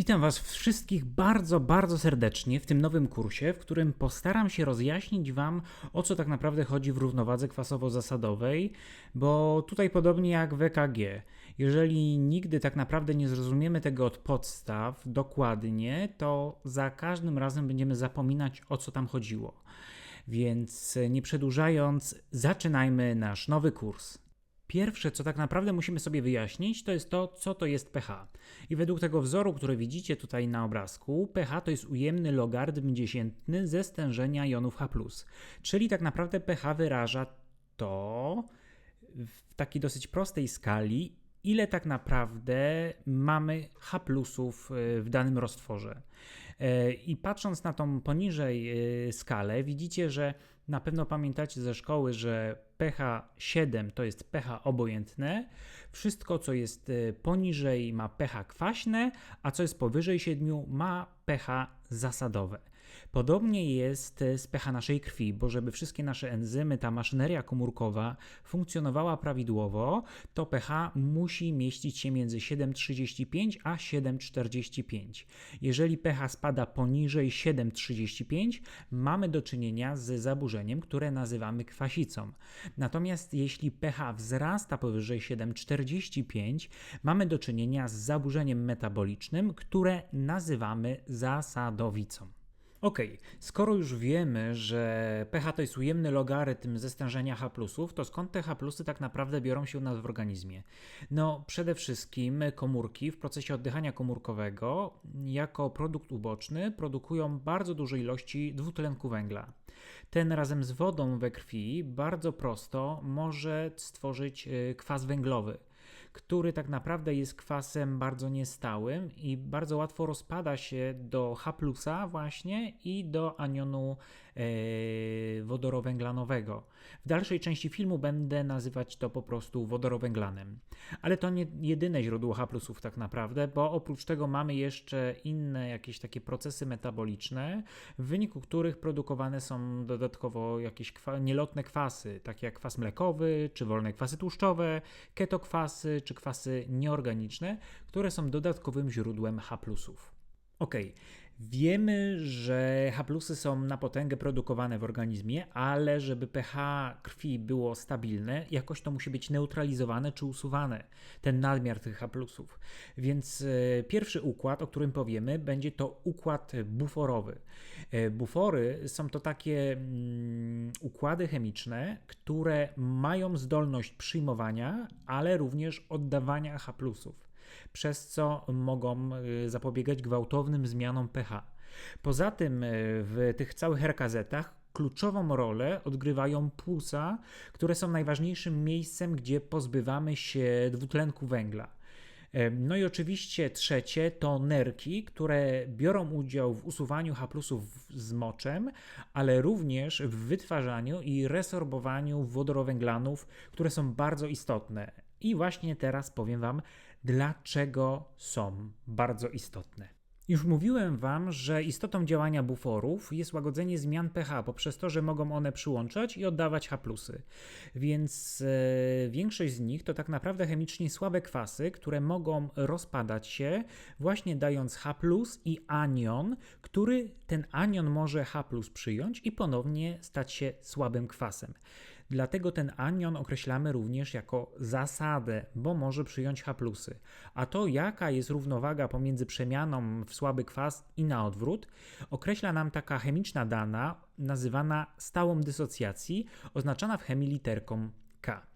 Witam Was wszystkich bardzo, bardzo serdecznie w tym nowym kursie, w którym postaram się rozjaśnić Wam, o co tak naprawdę chodzi w równowadze kwasowo-zasadowej, bo tutaj podobnie jak w EKG, jeżeli nigdy tak naprawdę nie zrozumiemy tego od podstaw dokładnie, to za każdym razem będziemy zapominać, o co tam chodziło. Więc nie przedłużając, zaczynajmy nasz nowy kurs. Pierwsze, co tak naprawdę musimy sobie wyjaśnić, to jest to, co to jest pH. I według tego wzoru, który widzicie tutaj na obrazku, pH to jest ujemny logarytm dziesiętny ze stężenia jonów H+. Czyli tak naprawdę pH wyraża to w takiej dosyć prostej skali, ile tak naprawdę mamy H w danym roztworze. E, I patrząc na tą poniżej e, skalę, widzicie, że na pewno pamiętacie ze szkoły, że pH 7 to jest pH obojętne. Wszystko, co jest e, poniżej, ma pH kwaśne, a co jest powyżej 7 ma pH zasadowe. Podobnie jest z pH naszej krwi, bo żeby wszystkie nasze enzymy, ta maszyneria komórkowa funkcjonowała prawidłowo, to pH musi mieścić się między 7,35 a 7,45. Jeżeli pH spada poniżej 7,35, mamy do czynienia z zaburzeniem, które nazywamy kwasicą. Natomiast jeśli pH wzrasta powyżej 7,45, mamy do czynienia z zaburzeniem metabolicznym, które nazywamy zasadowicą. Ok, skoro już wiemy, że pH to jest ujemny logarytm ze stężenia H+, to skąd te H+, tak naprawdę biorą się u nas w organizmie? No, przede wszystkim komórki w procesie oddychania komórkowego jako produkt uboczny produkują bardzo duże ilości dwutlenku węgla. Ten razem z wodą we krwi bardzo prosto może stworzyć y, kwas węglowy który tak naprawdę jest kwasem bardzo niestałym i bardzo łatwo rozpada się do H właśnie i do anionu wodorowęglanowego. W dalszej części filmu będę nazywać to po prostu wodorowęglanem. Ale to nie jedyne źródło H tak naprawdę, bo oprócz tego mamy jeszcze inne jakieś takie procesy metaboliczne, w wyniku których produkowane są dodatkowo jakieś kwa nielotne kwasy, takie jak kwas mlekowy, czy wolne kwasy tłuszczowe, ketokwasy, czy kwasy nieorganiczne, które są dodatkowym źródłem H. Ok, wiemy, że H są na potęgę produkowane w organizmie, ale żeby pH krwi było stabilne, jakoś to musi być neutralizowane czy usuwane, ten nadmiar tych H. Więc e, pierwszy układ, o którym powiemy, będzie to układ buforowy. E, bufory są to takie mm, układy chemiczne, które mają zdolność przyjmowania, ale również oddawania H przez co mogą y, zapobiegać gwałtownym zmianom pH. Poza tym y, w tych całych RKZ-ach kluczową rolę odgrywają płuca, które są najważniejszym miejscem, gdzie pozbywamy się dwutlenku węgla. No i oczywiście trzecie to nerki, które biorą udział w usuwaniu H z moczem, ale również w wytwarzaniu i resorbowaniu wodorowęglanów, które są bardzo istotne. I właśnie teraz powiem Wam, dlaczego są bardzo istotne. Już mówiłem Wam, że istotą działania buforów jest łagodzenie zmian pH poprzez to, że mogą one przyłączać i oddawać H+. Więc e, większość z nich to tak naprawdę chemicznie słabe kwasy, które mogą rozpadać się, właśnie dając H i anion, który ten anion może H przyjąć i ponownie stać się słabym kwasem. Dlatego ten anion określamy również jako zasadę, bo może przyjąć H+. A to jaka jest równowaga pomiędzy przemianą w słaby kwas i na odwrót, określa nam taka chemiczna dana nazywana stałą dysocjacji, oznaczana w chemii literką K.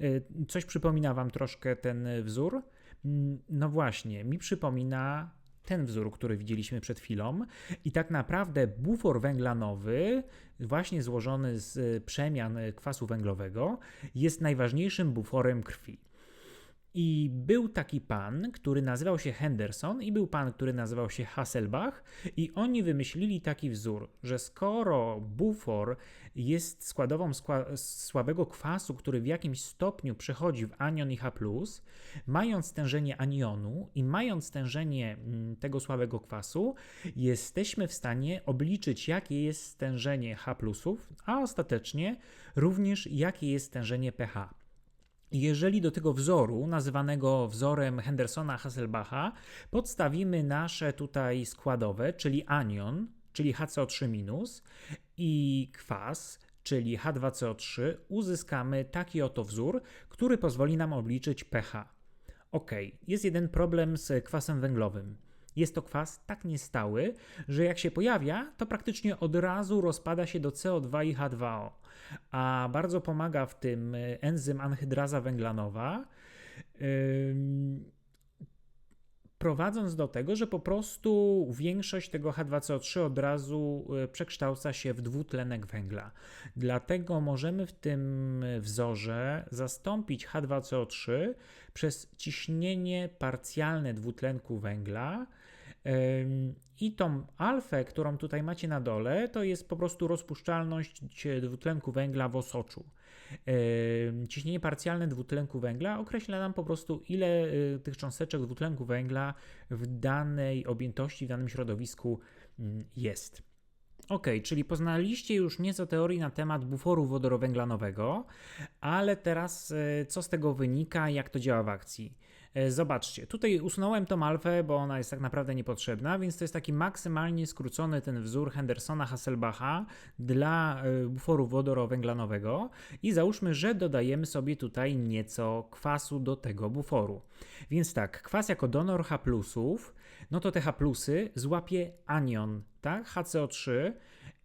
E, coś przypomina Wam troszkę ten wzór? No właśnie, mi przypomina ten wzór, który widzieliśmy przed chwilą. I tak naprawdę bufor węglanowy, właśnie złożony z przemian kwasu węglowego, jest najważniejszym buforem krwi. I był taki pan, który nazywał się Henderson, i był pan, który nazywał się Hasselbach, i oni wymyślili taki wzór, że skoro bufor jest składową skła słabego kwasu, który w jakimś stopniu przechodzi w anion i H, mając stężenie anionu i mając stężenie mm, tego słabego kwasu, jesteśmy w stanie obliczyć, jakie jest stężenie H, a ostatecznie również jakie jest stężenie pH. Jeżeli do tego wzoru, nazywanego wzorem Hendersona-Hasselbacha, podstawimy nasze tutaj składowe, czyli anion, czyli HCO3- i kwas, czyli H2CO3, uzyskamy taki oto wzór, który pozwoli nam obliczyć pH. Ok, jest jeden problem z kwasem węglowym. Jest to kwas tak niestały, że jak się pojawia, to praktycznie od razu rozpada się do CO2 i H2O. A bardzo pomaga w tym enzym anhydraza węglanowa. Prowadząc do tego, że po prostu większość tego H2CO3 od razu e, przekształca się w dwutlenek węgla. Dlatego możemy w tym wzorze zastąpić H2CO3 przez ciśnienie parcjalne dwutlenku węgla. I tą alfę, którą tutaj macie na dole, to jest po prostu rozpuszczalność dwutlenku węgla w osoczu. Ciśnienie parcjalne dwutlenku węgla określa nam po prostu, ile y, tych cząsteczek dwutlenku węgla w danej objętości, w danym środowisku mm, jest. Ok, czyli poznaliście już nieco teorii na temat buforu wodorowęglanowego, ale teraz y, co z tego wynika, jak to działa w akcji? E, zobaczcie, tutaj usunąłem tą alfę, bo ona jest tak naprawdę niepotrzebna, więc to jest taki maksymalnie skrócony ten wzór Hendersona-Hasselbacha dla e, buforu wodorowęglanowego. I załóżmy, że dodajemy sobie tutaj nieco kwasu do tego buforu. Więc tak, kwas jako donor H+, no to te H+, złapie anion, tak, HCO3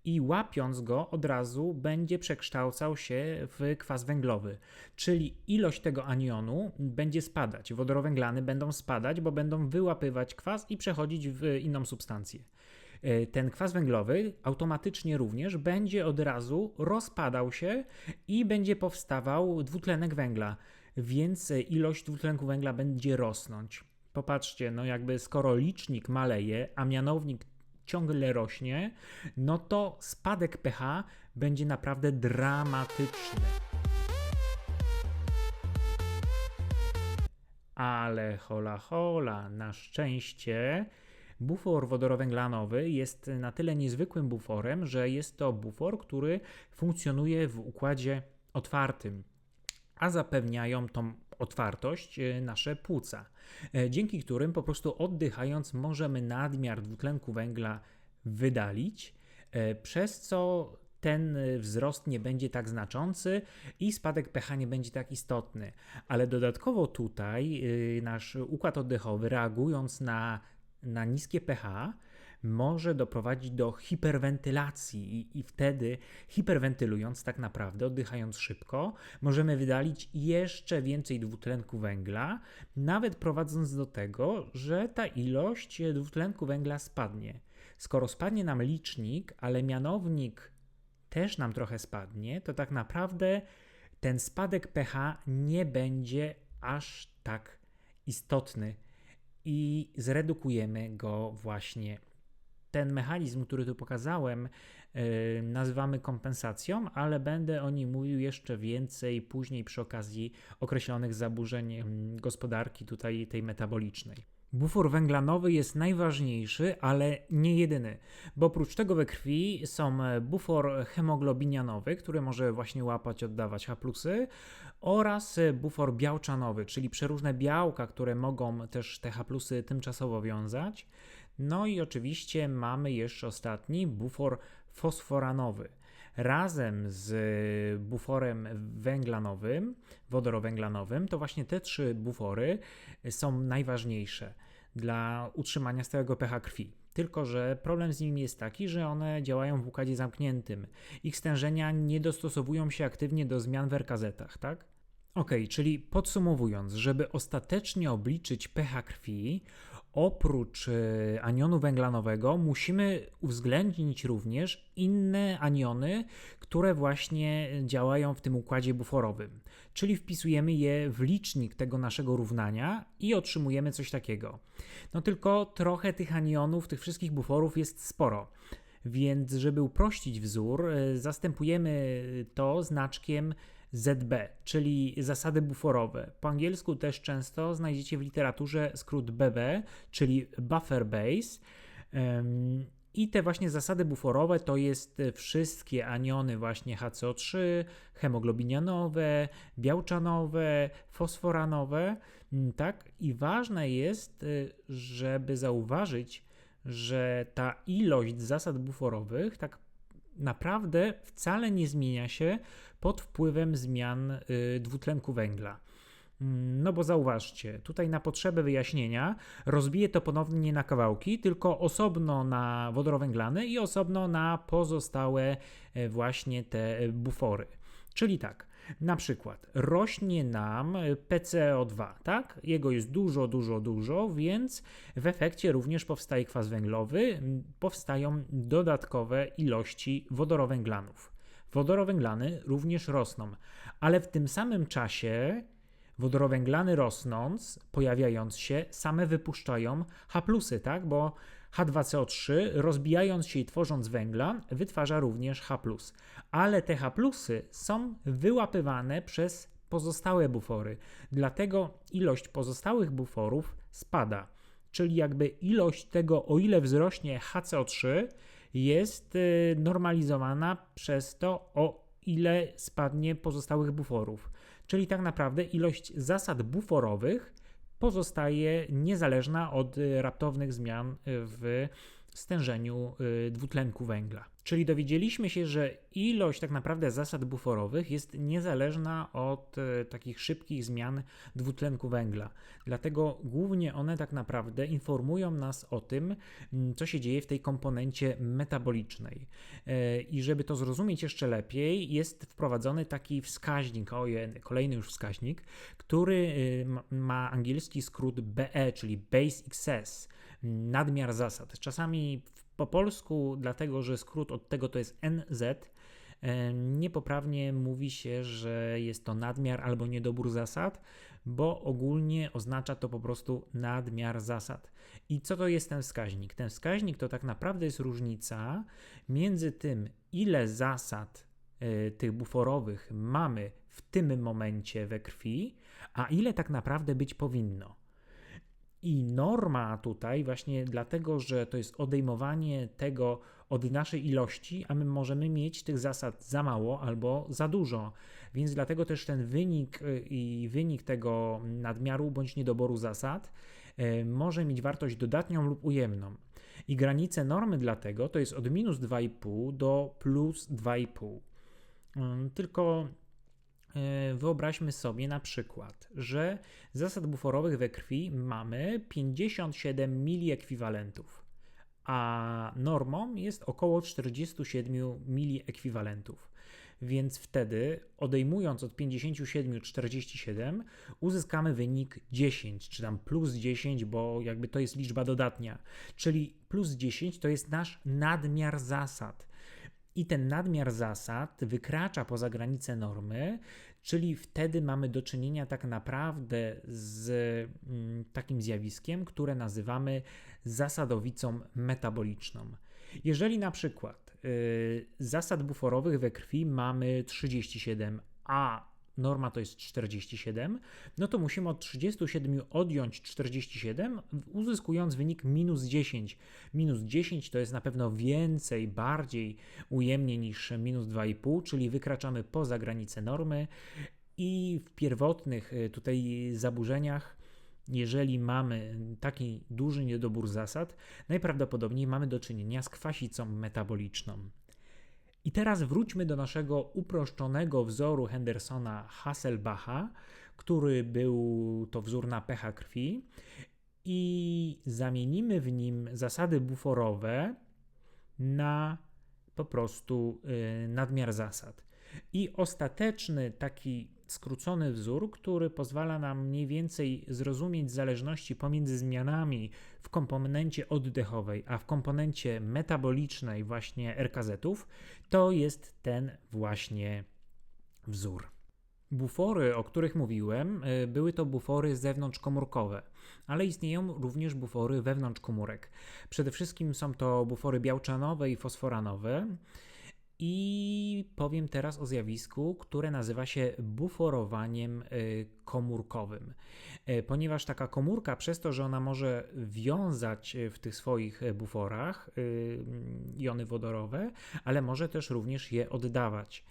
i łapiąc go od razu będzie przekształcał się w kwas węglowy, czyli ilość tego anionu będzie spadać. Wodorowęglany będą spadać, bo będą wyłapywać kwas i przechodzić w inną substancję. E, ten kwas węglowy automatycznie również będzie od razu rozpadał się i będzie powstawał dwutlenek węgla, więc ilość dwutlenku węgla będzie rosnąć. Popatrzcie, no jakby skoro licznik maleje, a mianownik ciągle rośnie, no to spadek pH będzie naprawdę dramatyczny. Ale hola hola, na szczęście bufor wodorowęglanowy jest na tyle niezwykłym buforem, że jest to bufor, który funkcjonuje w układzie otwartym, a zapewniają tą otwartość e, nasze płuca, e, dzięki którym po prostu oddychając możemy nadmiar dwutlenku węgla wydalić, e, przez co ten wzrost nie będzie tak znaczący i spadek pH nie będzie tak istotny. Ale dodatkowo tutaj nasz układ oddechowy, reagując na, na niskie pH, może doprowadzić do hiperwentylacji i, i wtedy hiperwentylując tak naprawdę, oddychając szybko, możemy wydalić jeszcze więcej dwutlenku węgla, nawet prowadząc do tego, że ta ilość dwutlenku węgla spadnie. Skoro spadnie nam licznik, ale mianownik też nam trochę spadnie, to tak naprawdę ten spadek pH nie będzie aż tak istotny i zredukujemy go właśnie ten mechanizm, który tu pokazałem, yy, nazywamy kompensacją, ale będę o nim mówił jeszcze więcej później przy okazji określonych zaburzeń mm, gospodarki tutaj tej metabolicznej. Bufor węglanowy jest najważniejszy, ale nie jedyny, bo oprócz tego we krwi są bufor hemoglobinianowy, który może właśnie łapać, oddawać H+, oraz bufor białczanowy, czyli przeróżne białka, które mogą też te H+, tymczasowo wiązać. No i oczywiście mamy jeszcze ostatni bufor fosforanowy. Razem z buforem węglanowym, wodorowęglanowym, to właśnie te trzy bufory są najważniejsze dla utrzymania stałego pH krwi. Tylko, że problem z nimi jest taki, że one działają w układzie zamkniętym. Ich stężenia nie dostosowują się aktywnie do zmian w RKZ-ach, tak? Ok, czyli podsumowując, żeby ostatecznie obliczyć pH krwi, oprócz e, anionu węglanowego musimy uwzględnić również inne aniony, które właśnie działają w tym układzie buforowym. Czyli wpisujemy je w licznik tego naszego równania i otrzymujemy coś takiego. No tylko trochę tych anionów, tych wszystkich buforów jest sporo. Więc, żeby uprościć wzór, e, zastępujemy to znaczkiem ZB, czyli zasady buforowe. Po angielsku też często znajdziecie w literaturze skrót BB, czyli buffer base. I te właśnie zasady buforowe to jest wszystkie aniony właśnie HCO3, hemoglobinianowe, białczanowe, fosforanowe, mm, tak? I ważne jest, y, żeby zauważyć, że ta ilość zasad buforowych tak naprawdę wcale nie zmienia się pod wpływem zmian y, dwutlenku węgla. Mm, No bo zauważcie, tutaj na potrzebę wyjaśnienia rozbiję to ponownie na kawałki, tylko osobno na wodorowęglany i osobno na pozostałe e, właśnie te e, bufory. Czyli tak, na przykład rośnie nam e, PCO2, tak? Jego jest dużo, dużo, dużo, więc w efekcie również powstaje kwas węglowy, powstają dodatkowe ilości wodorowęglanów. Wodorowęglany również rosną, ale w tym samym czasie wodorowęglany rosnąc, pojawiając się, same wypuszczają H+, tak? Bo H2CO3 rozbijając się i tworząc węgla, wytwarza również H+. Ale te H+ są wyłapywane przez pozostałe bufory. Dlatego ilość pozostałych buforów spada. Czyli jakby ilość tego, o ile wzrośnie HCO3, jest y, normalizowana przez to, o ile spadnie pozostałych buforów. Czyli tak naprawdę ilość zasad buforowych pozostaje niezależna od y, raptownych zmian y, w stężeniu y, dwutlenku węgla. Czyli dowiedzieliśmy się, że ilość tak naprawdę zasad buforowych jest niezależna od y, takich szybkich zmian dwutlenku węgla. Dlatego głównie one tak naprawdę informują nas o tym, mm, co się dzieje w tej komponencie metabolicznej. Y, I żeby to zrozumieć jeszcze lepiej, jest wprowadzony taki wskaźnik, ojej, kolejny już wskaźnik, który y, ma angielski skrót BE, czyli Base Excess nadmiar zasad. Czasami po polsku, dlatego że skrót od tego to jest NZ, e, niepoprawnie mówi się, że jest to nadmiar albo niedobór zasad, bo ogólnie oznacza to po prostu nadmiar zasad. I co to jest ten wskaźnik? Ten wskaźnik to tak naprawdę jest różnica między tym, ile zasad e, tych buforowych mamy w tym momencie we krwi, a ile tak naprawdę być powinno. I norma tutaj, właśnie dlatego, że to jest odejmowanie tego od naszej ilości, a my możemy mieć tych zasad za mało albo za dużo. Więc dlatego też ten wynik y, i wynik tego nadmiaru bądź niedoboru zasad y, może mieć wartość dodatnią lub ujemną. I granice normy dlatego to jest od minus 2,5 do plus 2,5. Ym, Tylko Wyobraźmy sobie na przykład, że zasad buforowych we krwi mamy 57 miliekwiwalentów, a normą jest około 47 miliekwiwalentów. Więc wtedy, odejmując od 57 47, uzyskamy wynik 10, czy tam plus 10, bo jakby to jest liczba dodatnia. Czyli plus 10 to jest nasz nadmiar zasad i ten nadmiar zasad wykracza poza granice normy, czyli wtedy mamy do czynienia tak naprawdę z mm, takim zjawiskiem, które nazywamy zasadowicą metaboliczną. Jeżeli na przykład y, zasad buforowych we krwi mamy 37, a norma to jest 47, no to musimy od 37 odjąć 47, uzyskując wynik minus 10. Minus 10 to jest na pewno więcej, bardziej ujemnie niż minus 2,5, czyli wykraczamy poza granicę normy i w pierwotnych y, tutaj zaburzeniach jeżeli mamy taki duży niedobór zasad, najprawdopodobniej mamy do czynienia z kwasicą metaboliczną. I teraz wróćmy do naszego uproszczonego wzoru Hendersona Hasselbacha, który był to wzór na pH krwi i zamienimy w nim zasady buforowe na po prostu y, nadmiar zasad. I ostateczny taki skrócony wzór, który pozwala nam mniej więcej zrozumieć zależności pomiędzy zmianami w komponencie oddechowej, a w komponencie metabolicznej właśnie RKZ-ów, to jest ten właśnie wzór. Bufory, o których mówiłem, y, były to bufory zewnątrzkomórkowe, ale istnieją również bufory wewnątrz komórek. Przede wszystkim są to bufory białczanowe i fosforanowe. I powiem teraz o zjawisku, które nazywa się buforowaniem y, komórkowym. E, ponieważ taka komórka, przez to, że ona może wiązać w tych swoich buforach jony wodorowe, ale może też również je oddawać.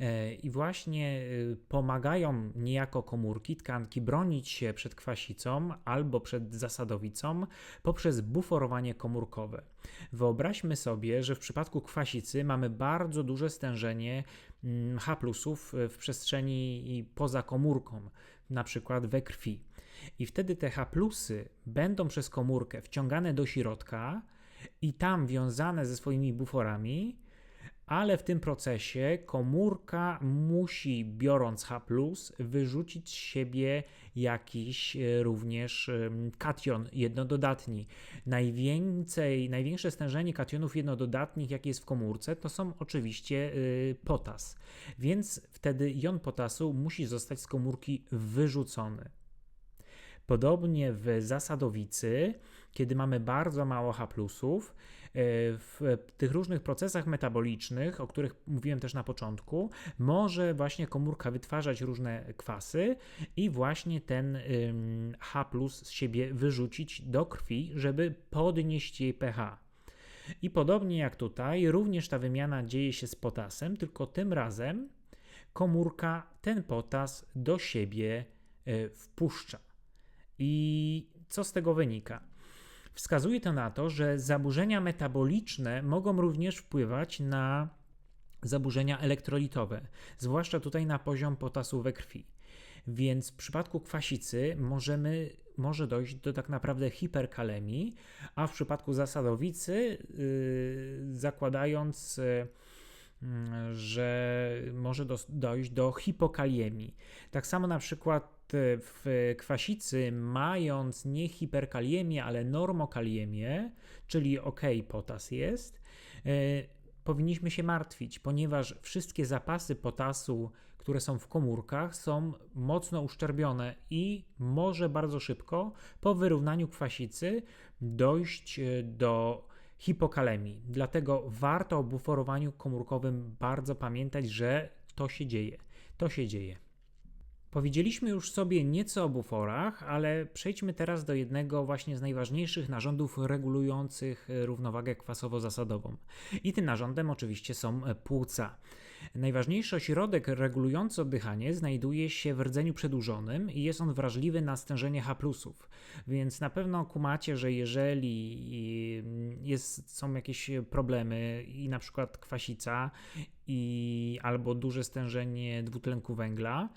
E, I właśnie pomagają niejako komórki, tkanki bronić się przed kwasicą albo przed zasadowicą poprzez buforowanie komórkowe. Wyobraźmy sobie, że w przypadku kwasicy mamy bardzo duże stężenie mm, H w przestrzeni poza komórką, na przykład we krwi. I wtedy te H będą przez komórkę wciągane do środka i tam wiązane ze swoimi buforami ale w tym procesie komórka musi, biorąc H, wyrzucić z siebie jakiś e, również kation jednododatni. Najwięcej, największe stężenie kationów jednododatnich, jakie jest w komórce, to są oczywiście e, potas. Więc wtedy jon potasu musi zostać z komórki wyrzucony. Podobnie w zasadowicy, kiedy mamy bardzo mało H, w tych różnych procesach metabolicznych, o których mówiłem też na początku, może właśnie komórka wytwarzać różne kwasy i właśnie ten H z siebie wyrzucić do krwi, żeby podnieść jej pH. I podobnie jak tutaj, również ta wymiana dzieje się z potasem, tylko tym razem komórka ten potas do siebie e, wpuszcza. I co z tego wynika? Wskazuje to na to, że zaburzenia metaboliczne mogą również wpływać na zaburzenia elektrolitowe, zwłaszcza tutaj na poziom potasu we krwi. Więc w przypadku kwasicy możemy, może dojść do tak naprawdę hiperkalemii, a w przypadku zasadowicy, yy, zakładając yy, że może do, dojść do hipokaliemii. Tak samo na przykład w kwasicy, mając nie hiperkaliemię, ale normokaliemię, czyli ok, potas jest, e, powinniśmy się martwić, ponieważ wszystkie zapasy potasu, które są w komórkach, są mocno uszczerbione i może bardzo szybko po wyrównaniu kwasicy dojść e, do hipokalemii. Dlatego warto o buforowaniu komórkowym bardzo pamiętać, że to się dzieje. To się dzieje. Powiedzieliśmy już sobie nieco o buforach, ale przejdźmy teraz do jednego właśnie z najważniejszych narządów regulujących równowagę kwasowo-zasadową. I tym narządem oczywiście są płuca. Najważniejszy ośrodek regulujący oddychanie znajduje się w rdzeniu przedłużonym i jest on wrażliwy na stężenie H+. Więc na pewno kumacie, że jeżeli jest, są jakieś problemy i na przykład kwasica i albo duże stężenie dwutlenku węgla,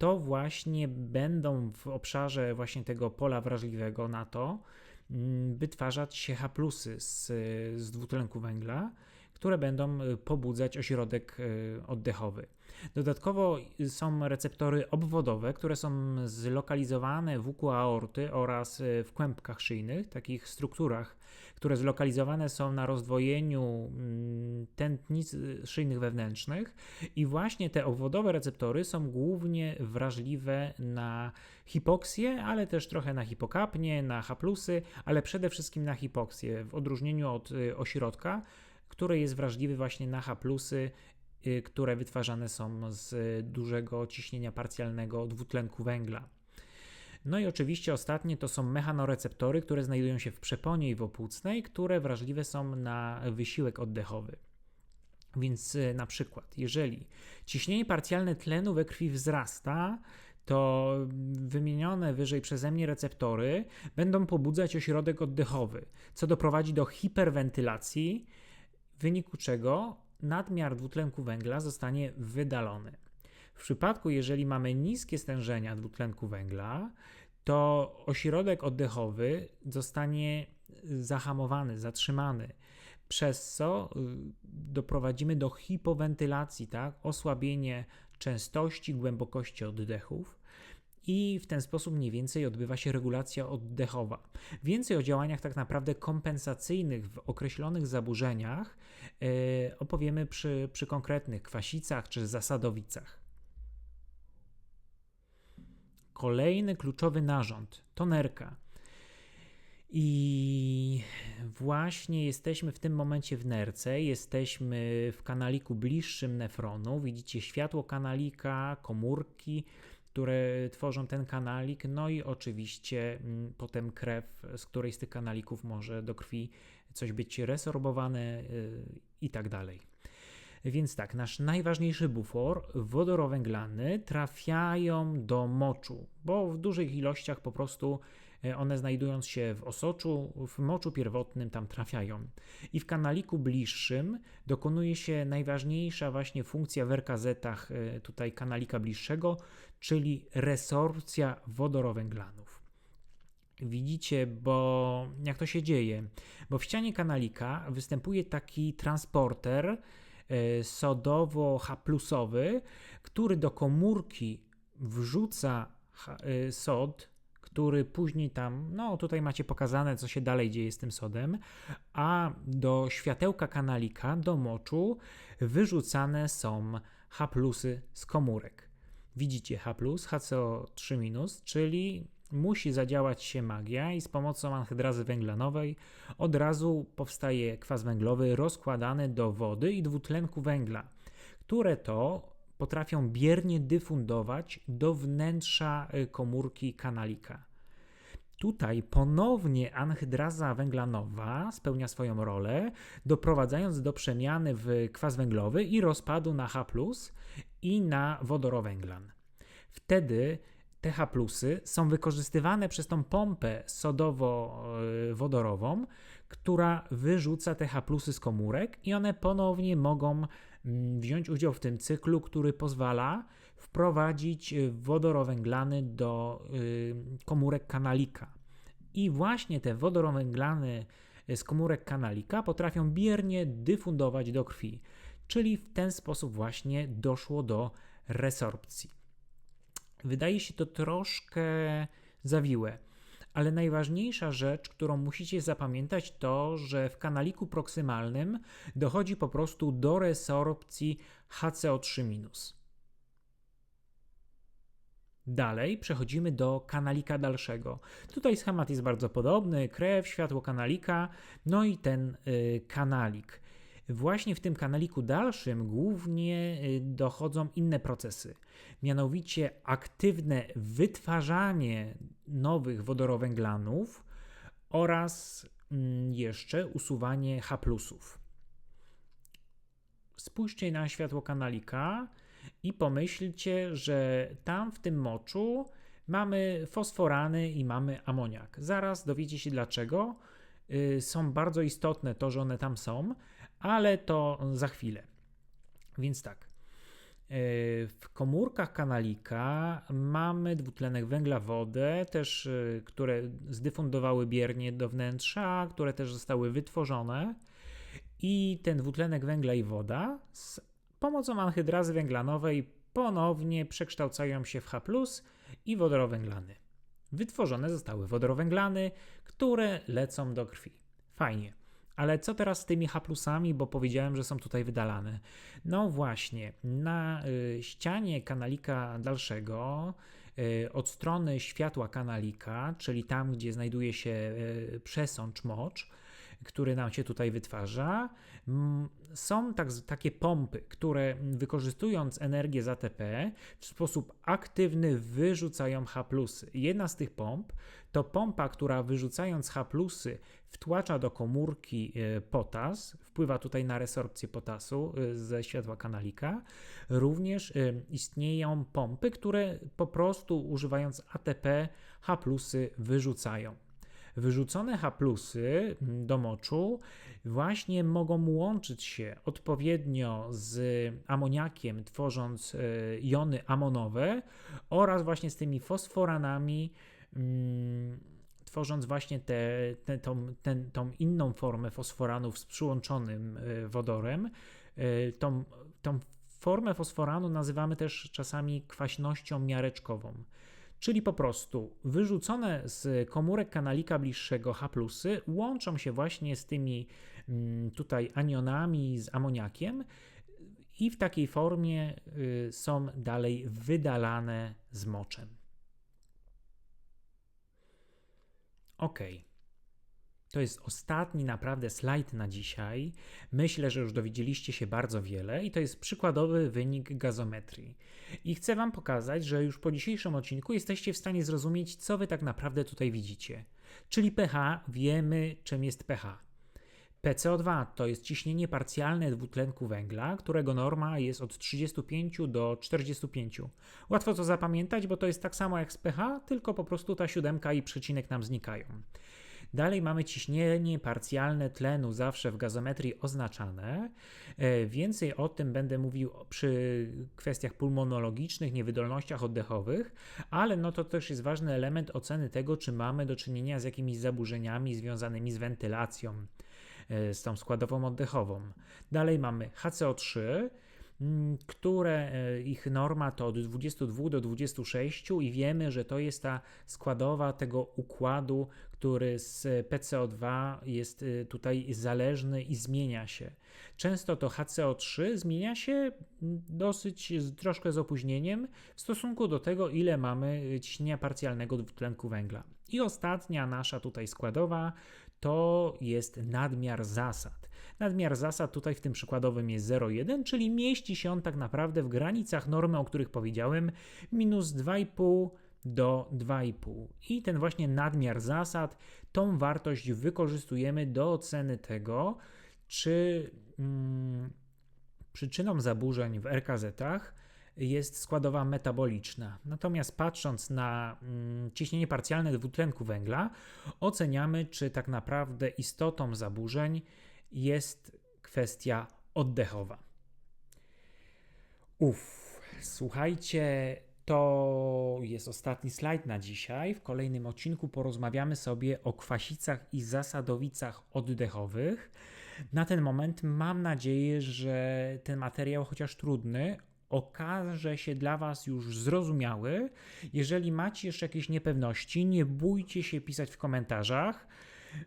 to właśnie będą w obszarze właśnie tego pola wrażliwego na to mm, wytwarzać się H z, z dwutlenku węgla, które będą y, pobudzać ośrodek y, oddechowy. Dodatkowo są receptory obwodowe, które są zlokalizowane wokół aorty oraz y, w kłębkach szyjnych, takich strukturach, które zlokalizowane są na rozdwojeniu mm, tętnic szyjnych wewnętrznych i właśnie te obwodowe receptory są głównie wrażliwe na hipoksję, ale też trochę na hipokapnię, na H+, ale przede wszystkim na hipoksję, w odróżnieniu od ośrodka, który jest wrażliwy właśnie na H+, y, które wytwarzane są z dużego ciśnienia parcjalnego dwutlenku węgla. No i oczywiście ostatnie to są mechanoreceptory, które znajdują się w przeponie i w opłucnej, które wrażliwe są na wysiłek oddechowy. Więc y, na przykład, jeżeli ciśnienie parcjalne tlenu we krwi wzrasta, to wymienione wyżej przeze mnie receptory będą pobudzać ośrodek oddechowy, co doprowadzi do hiperwentylacji, w wyniku czego nadmiar dwutlenku węgla zostanie wydalony. W przypadku, jeżeli mamy niskie stężenia dwutlenku węgla, to ośrodek oddechowy zostanie zahamowany, zatrzymany, przez co y, doprowadzimy do hipowentylacji, tak? osłabienie częstości, głębokości oddechów, i w ten sposób mniej więcej odbywa się regulacja oddechowa. Więcej o działaniach tak naprawdę kompensacyjnych w określonych zaburzeniach yy, opowiemy przy, przy konkretnych kwasicach czy zasadowicach. Kolejny kluczowy narząd to nerka. I właśnie jesteśmy w tym momencie w nerce, jesteśmy w kanaliku bliższym nefronu. Widzicie światło kanalika, komórki, które tworzą ten kanalik, no i oczywiście mm, potem krew, z której z tych kanalików może do krwi coś być resorbowane y, i tak dalej. Więc tak, nasz najważniejszy bufor, wodorowęglany, trafiają do moczu, bo w dużych ilościach po prostu e, one znajdując się w osoczu, w moczu pierwotnym tam trafiają. I w kanaliku bliższym dokonuje się najważniejsza właśnie funkcja w RKZ-ach e, tutaj kanalika bliższego, czyli resorpcja wodorowęglanów. Widzicie, bo jak to się dzieje? Bo w ścianie kanalika występuje taki transporter, E, sodowo-H-plusowy, który do komórki wrzuca e, sod, który później tam, no tutaj macie pokazane, co się dalej dzieje z tym sodem, a do światełka kanalika, do moczu, wyrzucane są H z komórek. Widzicie H, HCO3-, czyli musi zadziałać się magia i z pomocą anhydrazy węglanowej od razu powstaje kwas węglowy rozkładany do wody i dwutlenku węgla, które to potrafią biernie dyfundować do wnętrza y, komórki kanalika. Tutaj ponownie anhydraza węglanowa spełnia swoją rolę, doprowadzając do przemiany w kwas węglowy i rozpadu na H i na wodorowęglan. Wtedy te H są wykorzystywane przez tą pompę sodowo-wodorową, która wyrzuca te H z komórek i one ponownie mogą mm, wziąć udział w tym cyklu, który pozwala wprowadzić y, wodorowęglany do y, komórek kanalika. I właśnie te wodorowęglany z komórek kanalika potrafią biernie dyfundować do krwi, czyli w ten sposób właśnie doszło do resorpcji. Wydaje się to troszkę zawiłe, ale najważniejsza rzecz, którą musicie zapamiętać, to, że w kanaliku proksymalnym dochodzi po prostu do resorpcji HCO3-. Dalej przechodzimy do kanalika dalszego. Tutaj schemat jest bardzo podobny: krew, światło kanalika, no i ten y, kanalik. Właśnie w tym kanaliku dalszym głównie y, dochodzą inne procesy, mianowicie aktywne wytwarzanie nowych wodorowęglanów oraz mm, jeszcze usuwanie H. Spójrzcie na światło kanalika i pomyślcie, że tam w tym moczu mamy fosforany i mamy amoniak. Zaraz dowiecie się dlaczego. Y, są bardzo istotne to, że one tam są, ale to za chwilę. Więc tak. E, w komórkach kanalika mamy dwutlenek węgla, wodę, też, e, które zdyfundowały biernie do wnętrza, które też zostały wytworzone. I ten dwutlenek węgla i woda z pomocą anhydrazy węglanowej ponownie przekształcają się w H i wodorowęglany. Wytworzone zostały wodorowęglany, które lecą do krwi. Fajnie. Ale co teraz z tymi H+, bo powiedziałem, że są tutaj wydalane. No właśnie, na y, ścianie kanalika dalszego y, od strony światła kanalika, czyli tam, gdzie znajduje się y, przesącz mocz, który nam się tutaj wytwarza, są tak, takie pompy, które wykorzystując energię z ATP w sposób aktywny wyrzucają H. Jedna z tych pomp to pompa, która wyrzucając H wtłacza do komórki e, potas, wpływa tutaj na resorpcję potasu e, ze światła kanalika. Również e, istnieją pompy, które po prostu używając ATP H wyrzucają. Wyrzucone H do moczu właśnie mogą łączyć się odpowiednio z amoniakiem, tworząc jony amonowe oraz właśnie z tymi fosforanami tworząc właśnie te, te, tą, ten, tą inną formę fosforanów z przyłączonym e, wodorem, e, tą, tą formę fosforanu nazywamy też czasami kwaśnością miareczkową. Czyli po prostu wyrzucone z komórek kanalika bliższego H łączą się właśnie z tymi mm, tutaj anionami z amoniakiem i w takiej formie y, są dalej wydalane z moczem. Ok. To jest ostatni naprawdę slajd na dzisiaj. Myślę, że już dowiedzieliście się bardzo wiele i to jest przykładowy wynik gazometrii. I chcę Wam pokazać, że już po dzisiejszym odcinku jesteście w stanie zrozumieć, co Wy tak naprawdę tutaj widzicie. Czyli pH, wiemy czym jest pH. PCO2 to jest ciśnienie parcjalne dwutlenku węgla, którego norma jest od 35 do 45. Łatwo to zapamiętać, bo to jest tak samo jak z pH, tylko po prostu ta siódemka i przecinek nam znikają. Dalej mamy ciśnienie parcjalne tlenu, zawsze w gazometrii oznaczane. E, Więcej o tym będę mówił przy kwestiach pulmonologicznych, niewydolnościach oddechowych, ale no to też jest ważny element oceny tego, czy mamy do czynienia z jakimiś zaburzeniami związanymi z wentylacją, z tą składową oddechową. Dalej mamy HCO3, mm, które e, ich norma to od 22 do 26 i wiemy, że to jest ta składowa tego układu, który z PCO2 jest y, tutaj zależny i zmienia się. Często to HCO3 zmienia się mm, dosyć troszkę z opóźnieniem w stosunku do tego, ile mamy ciśnienia parcjalnego dwutlenku węgla. I ostatnia nasza tutaj składowa to jest nadmiar zasad. Nadmiar zasad tutaj w tym przykładowym jest 0,1, czyli mieści się on tak naprawdę w granicach normy, o których powiedziałem, minus 2,5 do 2,5. I ten właśnie nadmiar zasad, tą wartość wykorzystujemy do oceny tego, czy mm, przyczyną zaburzeń w RKZ-ach jest składowa metaboliczna. Natomiast patrząc na mm, ciśnienie parcjalne dwutlenku węgla, oceniamy, czy tak naprawdę istotą zaburzeń jest kwestia oddechowa. Uff, słuchajcie, to jest ostatni slajd na dzisiaj. W kolejnym odcinku porozmawiamy sobie o kwasicach i zasadowicach oddechowych. Na ten moment mam nadzieję, że ten materiał, chociaż trudny, okaże się dla Was już zrozumiały. Jeżeli macie jeszcze jakieś niepewności, nie bójcie się pisać w komentarzach.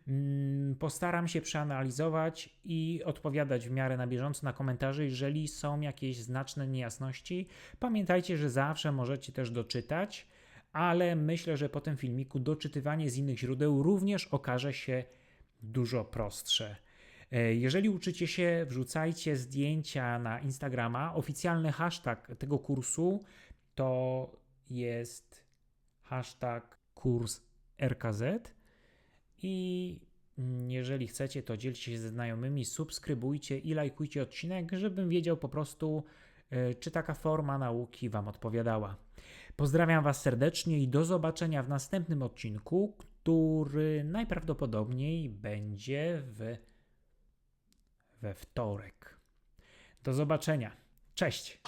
Mm, Postaram się przeanalizować i odpowiadać w miarę na bieżąco na komentarze, jeżeli są jakieś znaczne niejasności. Pamiętajcie, że zawsze możecie też doczytać, ale myślę, że po tym filmiku doczytywanie z innych źródeł również okaże się dużo prostsze. E, Jeżeli uczycie się, wrzucajcie zdjęcia na Instagrama. Oficjalny hashtag tego kursu to jest hashtag kurs RKZ. I mm, jeżeli chcecie, to dzielcie się ze znajomymi, subskrybujcie i lajkujcie odcinek, żebym wiedział po prostu, e, czy taka forma nauki Wam odpowiadała. Pozdrawiam Was serdecznie i do zobaczenia w następnym odcinku, który najprawdopodobniej będzie w we wtorek. Do zobaczenia. Cześć!